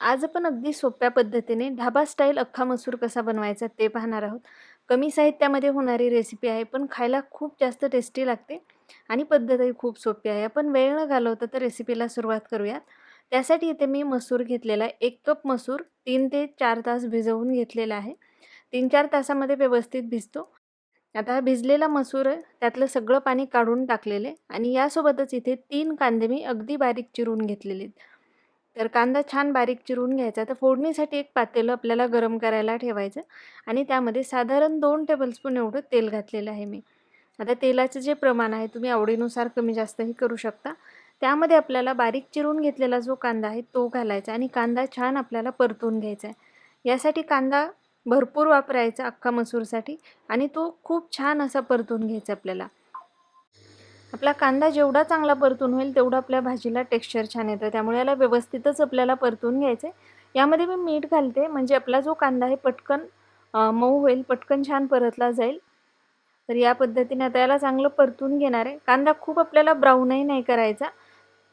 आज आपण अगदी सोप्या पद्धतीने ढाबा स्टाईल अख्खा मसूर कसा बनवायचा ते पाहणार आहोत. कमी साहित्यामध्ये होणारी रेसिपी आहे पण खायला खूप जास्त टेस्टी लागते आणि पद्धतही खूप सोपी आहे. आपण वेळ न घालवता तर रेसिपीला सुरुवात करूयात. त्यासाठी इथे मी मसूर घेतलेला आहे. एक कप मसूर तीन ते चार तास भिजवून घेतलेला आहे. तीन चार तासामध्ये व्यवस्थित भिजतो. आता हा भिजलेला मसूर आहे त्यातलं सगळं पाणी काढून टाकलेले आणि यासोबतच इथे तीन कांदे मी अगदी बारीक चिरून घेतलेले आहेत. तर कांदा छान बारीक चिरून घ्यायचा. तर फोडणीसाठी एक पातेलं आपल्याला गरम करायला ठेवायचं आणि त्यामध्ये साधारण दोन टेबलस्पून एवढं तेल घातलेलं आहे मी. आता तेलाचं जे प्रमाण आहे तुम्ही आवडीनुसार कमी जास्तही करू शकता. त्यामध्ये आपल्याला बारीक चिरून घेतलेला जो कांदा आहे तो घालायचा आणि कांदा छान आपल्याला परतून घ्यायचा आहे. यासाठी कांदा भरपूर वापरायचा अख्खा मसूरसाठी आणि तो खूप छान असा परतून घ्यायचा आपल्याला. आपला कांदा जेवढा चांगला परतून होईल तेवढा आपल्या भाजीला टेक्स्चर छान येतं. त्यामुळे याला व्यवस्थितच आपल्याला परतून घ्यायचं आहे यामध्ये मी मीठ घालते. म्हणजे आपला जो कांदा आहे पटकन मऊ होईल पटकन छान परतला जाईल. तर या पद्धतीने आता याला चांगलं परतून घेणार आहे. कांदा खूप आपल्याला ब्राऊनही नाही करायचा.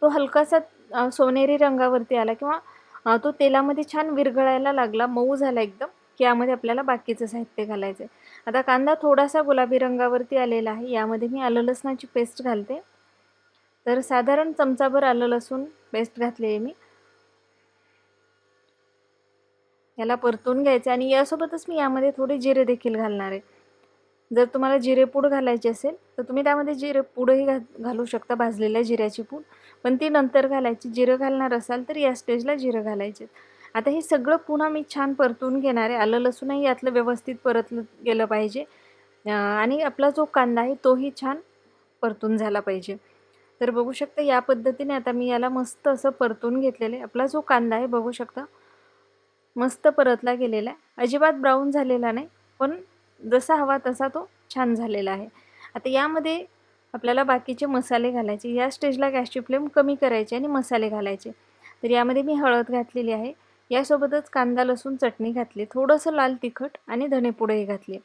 तो हलकासा सोनेरी रंगावरती आला किंवा तो तेलामध्ये छान विरघळायला लागला मऊ झाला एकदम की यामध्ये आपल्याला बाकीचं साहित्य घालायचं आहे आता कांदा थोडासा गुलाबी रंगावरती आलेला आहे. यामध्ये मी आलं लसणाची पेस्ट घालते. तर साधारण चमचाभर आलं लसूण पेस्ट घातली आहे मी. याला परतून घ्यायचे आणि यासोबतच मी यामध्ये थोडे जिरे देखील घालणार आहे. जर तुम्हाला जिरेपूड घालायची असेल तर तुम्ही त्यामध्ये जिरे पूडही घा घालू शकता भाजलेल्या जिऱ्याची पूड. पण ती नंतर घालायची. जिरं घालणार असाल तर या स्टेजला जिरं घालायचे. आता हे सगळं पुन्हा मी छान परतून घेणार आहे. आलं लसूणही यातलं व्यवस्थित परतलं गेलं पाहिजे. आणि आपला जो कांदा आहे तोही छान परतून झाला पाहिजे. तर बघू शकता या पद्धतीने आता मी याला मस्त असं परतून घेतलेलं आहे. आपला जो कांदा आहे बघू शकता मस्त परतला गेलेला आहे. अजिबात ब्राऊन झालेला नाही पण जसा हवा तसा तो छान झालेला आहे. आता यामध्ये आपल्याला बाकीचे मसाले घालायचे. या स्टेजला गॅसची फ्लेम कमी करायची आणि मसाले घालायचे. तर यामध्ये मी हळद घातलेली आहे. यासोबतच कांदा लसूण चटणी घातली थोडंसं लाल तिखट आणि धनेपुडंही घातली.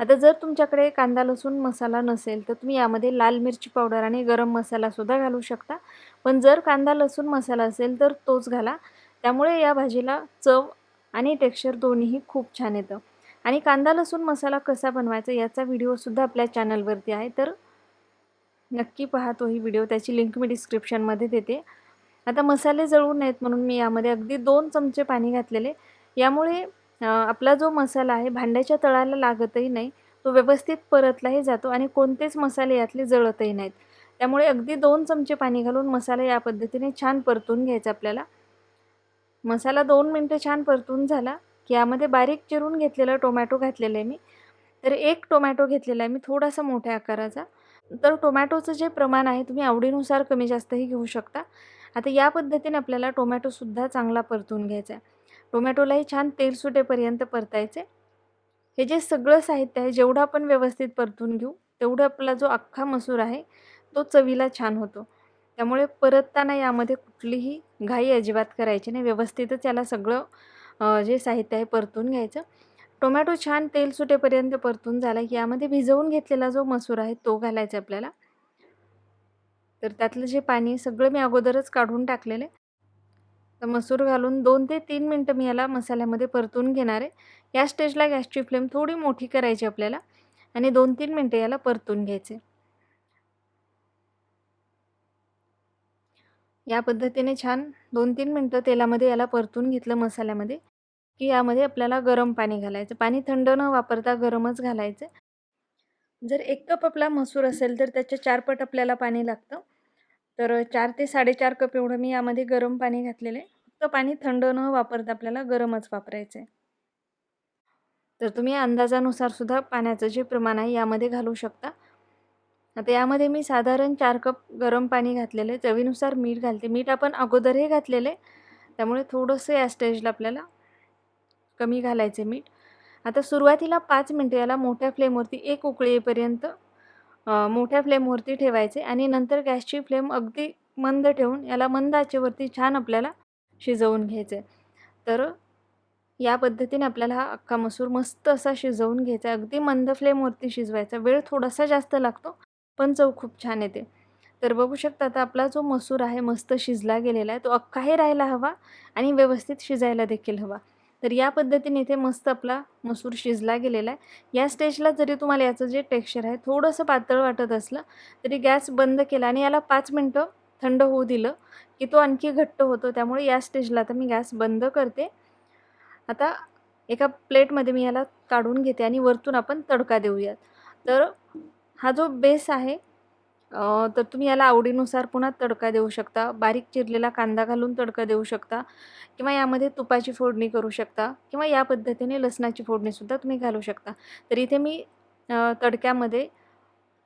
आता जर तुमच्याकडे कांदा लसूण मसाला नसेल तर तुम्ही यामध्ये लाल मिरची पावडर आणि गरम मसालासुद्धा घालू शकता. पण जर कांदा लसूण मसाला असेल तर तोच घाला. त्यामुळे या भाजीला चव आणि टेक्स्चर दोन्हीही खूप छान येतं. आणि कांदा लसूण मसाला कसा बनवायचा याचा व्हिडिओसुद्धा आपल्या चॅनलवरती आहे. तर नक्की पहा तोही व्हिडिओ. त्याची लिंक मी डिस्क्रिप्शनमध्ये देते. आता मसाले जळू नयेत म्हणून मी यामध्ये अगदी दोन चमचे पाणी घातलेले. यामुळे आपला जो मसाला आहे भांड्याच्या तळाला लागतही नाही. तो व्यवस्थित परतलाही जातो आणि कोणतेच मसाले यातले जळतही नाहीत. त्यामुळे अगदी दोन चमचे पाणी घालून मसाला या पद्धतीने छान परतून घ्यायचा आपल्याला. मसाला दोन मिनटं छान परतून झाला की यामध्ये बारीक चिरून घेतलेला टोमॅटो घातलेला आहे मी. तर एक टोमॅटो घेतलेला आहे मी थोडासा मोठ्या आकाराचा. तर टोमॅटोचं जे प्रमाण आहे तुम्ही आवडीनुसार कमी जास्तही घेऊ शकता. आता या पद्धतीने आपल्याला टोमॅटोसुद्धा चांगला परतून घ्यायचा आहे. टोमॅटोलाही छान तेल सुटेपर्यंत परतायचे. हे जे सगळं साहित्य आहे जेवढं आपण व्यवस्थित परतून घेऊ तेवढं आपला जो अख्खा मसूर आहे तो चवीला छान होतो. त्यामुळे परतताना यामध्ये कुठलीही घाई अजिबात करायची नाही. व्यवस्थितच याला सगळं जे साहित्य आहे परतून घ्यायचं. टोमॅटो छान तेल सुटेपर्यंत परतून झाला की यामध्ये भिजवून घेतलेला जो मसूर आहे तो घालायचा आपल्याला. तर त्यातलं जे पाणी सगळं मी अगोदरच काढून टाकलेलं तर मसूर घालून दोन ते तीन मिनटं मी याला मसाल्यामध्ये परतून घेणार आहे. या स्टेजला गॅसची फ्लेम थोडी मोठी करायची आपल्याला आणि दोन तीन मिनटं याला परतून घ्यायचे. या पद्धतीने छान दोन तीन मिनटं तेलामध्ये याला परतून घेतलं मसाल्यामध्ये की यामध्ये आपल्याला गरम पाणी घालायचं. पाणी थंड न वापरता गरमच घालायचं. जर एक कप आपला मसूर असेल तर त्याच्या चार पट आपल्याला पाणी लागतं. तर चार ते साडेचार कप एवढं मी यामध्ये गरम पाणी घातलेलं आहे. फक्त पाणी थंड न वापरता आपल्याला गरमच वापरायचं आहे तर तुम्ही अंदाजानुसार सुद्धा पाण्याचं जे प्रमाण आहे यामध्ये घालू शकता. आता यामध्ये मी साधारण चार कप गरम पाणी घातलेलं आहे. चवीनुसार मीठ घालते. मीठ आपण अगोदरही घातलेलं आहे. त्यामुळे थोडंसं या स्टेजला आपल्याला कमी घालायचे मीठ. आता सुरुवातीला पाच मिनटं याला मोठ्या फ्लेमवरती एक उकळी येईपर्यंत मोठ्या फ्लेमवरती ठेवायचे आणि नंतर गॅसची फ्लेम अगदी मंद ठेवून याला मंद आचेवरती छान आपल्याला शिजवून घ्यायचे. तर या पद्धतीने आपल्याला हा अख्खा मसूर मस्त असा शिजवून घ्यायचा. अगदी मंद फ्लेमवरती शिजवायचा. वेळ थोडासा जास्त लागतो पण चव खूप छान येते. तर बघू शकता आता आपला जो मसूर आहे मस्त शिजला गेलेला आहे. तो अख्खाही राहायला हवा आणि व्यवस्थित शिजायला देखील हवा. तर या पद्धतीने इथे मस्त आपला मसूर शिजला गेलेला आहे. या स्टेजला जरी तुम्हाला याचं जे टेक्स्चर आहे थोडंसं पातळ वाटत असलं तरी गॅस बंद केला आणि याला पाच मिनटं थंड होऊ दिलं की तो आणखी घट्ट होतो. त्यामुळे या स्टेजला आता मी गॅस बंद करते. आता एका प्लेटमध्ये मी याला काढून घेते आणि वरतून आपण तडका देऊयात. तर हा जो बेस आहे तर तुम्ही याला आवडीनुसार पुन्हा तडका देऊ शकता. बारीक चिरलेला कांदा घालून तडका देऊ शकता किंवा यामध्ये तुपाची फोडणी करू शकता किंवा या पद्धतीने लसणाची फोडणीसुद्धा तुम्ही घालू शकता. तर इथे मी तडक्यामध्ये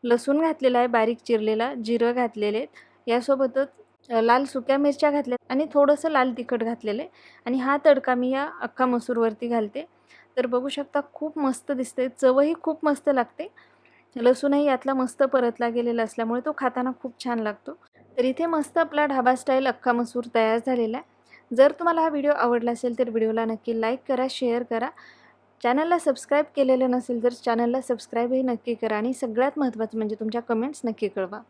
लसूण घातलेला आहे बारीक चिरलेला जिरं घातलेले. आहेत यासोबतच लाल सुक्या मिरच्या घातल्या आणि थोडंसं लाल तिखट घातलेलं आहे आणि हा तडका मी या अख्खा मसूरवरती घालते. तर बघू शकता खूप मस्त दिसते चवही खूप मस्त लागते. लसूणही यातला मस्त परतला गेलेला असल्यामुळे तो खाताना खूप छान लागतो. तर इथे मस्त आपला ढाबा स्टाईल अख्खा मसूर तयार झालेला आहे. जर तुम्हाला हा व्हिडिओ आवडला असेल तर व्हिडिओला नक्की लाईक करा शेअर करा. चॅनलला सबस्क्राईब केलेलं नसेल तर चॅनलला सबस्क्राईबही नक्की करा आणि सगळ्यात महत्त्वाचं म्हणजे तुमच्या कमेंट्स नक्की कळवा.